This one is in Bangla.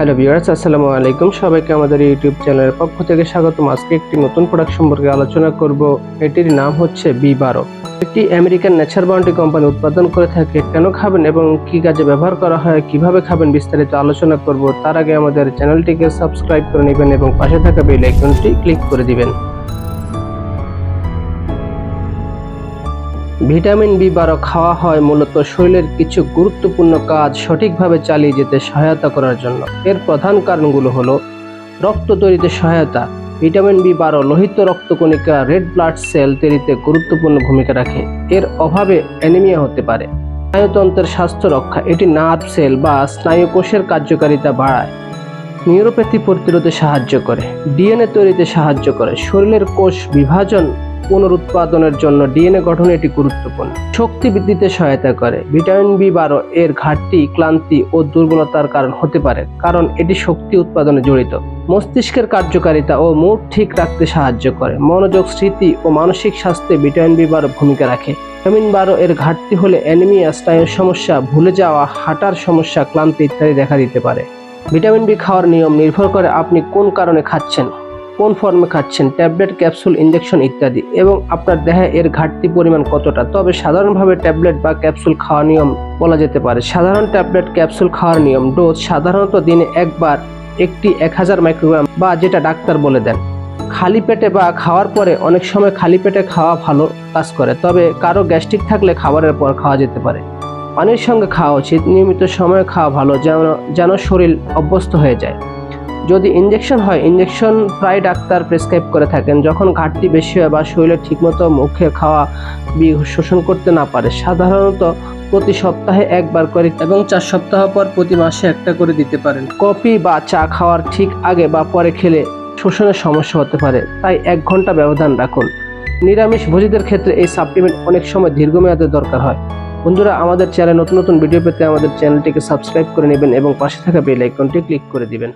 হ্যালো ভিউয়ার্স আসসালামু আলাইকুম। সবাইকে আমাদের ইউটিউব চ্যানেলের পক্ষ থেকে স্বাগতম। আজকে একটি নতুন প্রোডাক্ট সম্পর্কে আলোচনা করব। এটির নাম হচ্ছে বি বারো একটি আমেরিকান নেচার বাউন্ডি কোম্পানি উৎপাদন করে থাকে। কেন খাবেন এবং কি কাজে ব্যবহার করা হয়, কীভাবে খাবেন বিস্তারিত আলোচনা করব। তার আগে আমাদের চ্যানেলটিকে সাবস্ক্রাইব করে নেবেন এবং পাশে থাকা বেল আইকনটি ক্লিক করে দিবেন। ভিটামিন বি বারো খাওয়া হয় মূলত শরীরের কিছু গুরুত্বপূর্ণ কাজ সঠিকভাবে চালিয়ে যেতে সহায়তা করার জন্য। এর প্রধান কারণগুলো হলো, রক্ত তৈরিতে সহায়তা। ভিটামিন বি বারো লোহিত রক্তকণিকা রেড ব্লাড সেল তৈরিতে গুরুত্বপূর্ণ ভূমিকা রাখে। এর অভাবে অ্যানিমিয়া হতে পারে। স্নায়ুতন্ত্রের স্বাস্থ্য রক্ষা, এটি নার্ভ সেল বা স্নায়ু কোষের কার্যকারিতা বাড়ায়। নিউরোপ্যাথি প্রতিরোধে সাহায্য করে। ডিএনএ তৈরিতে সাহায্য করে। শরীরের কোষ বিভাজন পুনরুৎপাদনের জন্য ডিএনএ গঠনে এটি গুরুত্বপূর্ণ। শক্তি বৃদ্ধিতে সহায়তা করে। ভিটামিন বি বারো এর ঘাটতি, ক্লান্তি ও দুর্বলতার কারণ হতে পারে, কারণ এটি শক্তি উৎপাদনে জড়িত। মস্তিষ্কের কার্যকারিতা ও মুড ঠিক রাখতে সাহায্য করে। মনোযোগ, স্মৃতি ও মানসিক স্বাস্থ্যে ভিটামিন বি বারো ভূমিকা রাখে। ভিটামিন বারো এর ঘাটতি হলে অ্যানিমিয়া, স্নায়ুর সমস্যা, ভুলে যাওয়া, হাঁটার সমস্যা, ক্লান্তি ইত্যাদি দেখা দিতে পারে। ভিটামিন বি খাওয়ার নিয়ম নির্ভর করে আপনি কোন কারণে খাচ্ছেন। কোন ফর্মে খাচ্ছেন? ট্যাবলেট, ক্যাপসুল ইনজেকশন ইত্যাদি। এবং আপনার দেহে এর ঘাটতি পরিমাণ কতটা? তবে সাধারণভাবে ট্যাবলেট বা ক্যাপসুল খাওয়া নিয়ম বলা যেতে পারে। সাধারণ ট্যাবলেট, ক্যাপসুল খাওয়ার নিয়ম। ডোজ সাধারণত দিনে একবার একটি এক হাজার মাইক্রোগ্রাম বা যেটা ডাক্তার বলে দেন। খালি পেটে বা খাওয়ার পরে অনেক সময় খালি পেটে খাওয়া ভালো কাজ করে। তবে কারও গ্যাস্ট্রিক থাকলে খাবারের পর খাওয়া যেতে পারে। পানির সঙ্গে খাওয়া উচিত। নিয়মিত সময়ে খাওয়া ভালো, যেন যেন শরীর অভ্যস্ত হয়ে যায়। যদি ইঞ্জেকশন হয় ইঞ্জেকশন প্রায় ডাক্তার প্রেসক্রাইব করে থাকেন। যখন ঘাটতি বেশি হয় বা শরীরে ঠিকমতো মুখে খাওয়া শোষণ করতে না পারে, সাধারণত প্রতি সপ্তাহে একবার করে এবং চার সপ্তাহ পর প্রতি মাসে একটা করে দিতে পারেন। কফি বা চা খাওয়ার ঠিক আগে বা পরে খেলে শোষণের সমস্যা হতে পারে, তাই এক ঘণ্টা ব্যবধান রাখুন। নিরামিষ ভোজীদের ক্ষেত্রে এই সাপ্লিমেন্ট অনেক সময় দীর্ঘমেয়াদে দরকার হয়। বন্ধুরা, আমাদের চ্যানেলে নতুন নতুন ভিডিও পেতে আমাদের চ্যানেলটিকে সাবস্ক্রাইব করে নেবেন এবং পাশে থাকা বেল আইকনটি ক্লিক করে দিবেন।